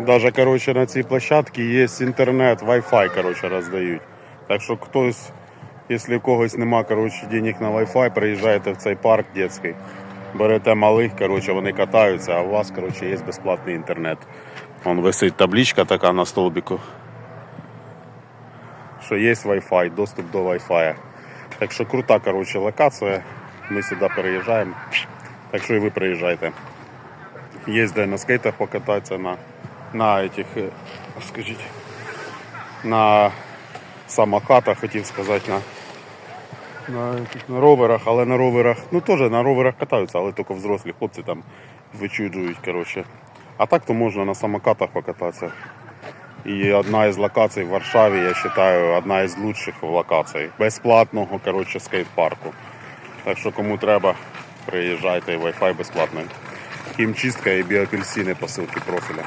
Даже, короче, на цій площадці є інтернет, Wi-Fi, короче, роздають. Так що хтось, якщо у когось нема, короче, денег на Wi-Fi, приїжджаєте в цей парк дитячий, берете малих, короче, вони катаються, а у вас, короче, є безплатний інтернет. Вон висить табличка така на столбику, що є Wi-Fi, доступ до Wi-Fi. Так що крута, короче, локація. Ми сюди переїжджаємо. Так що і ви приїжджайте. Є де на скейтах покататися, на, на этих, е, скажіть, на самокатах, хотів сказати, на, на, на роверах, але на роверах, ну теж на роверах катаються, але тільки взрослі хлопці там вичуджують, коротше. А так то можна на самокатах покататися. І одна із локацій в Варшаві, я вважаю, одна із лучших локацій. Безплатного коротше, скейт-парку. Так що кому треба, приїжджайте, Wi-Fi безплатний. Хімчистка і біоапельсини посилки профіля.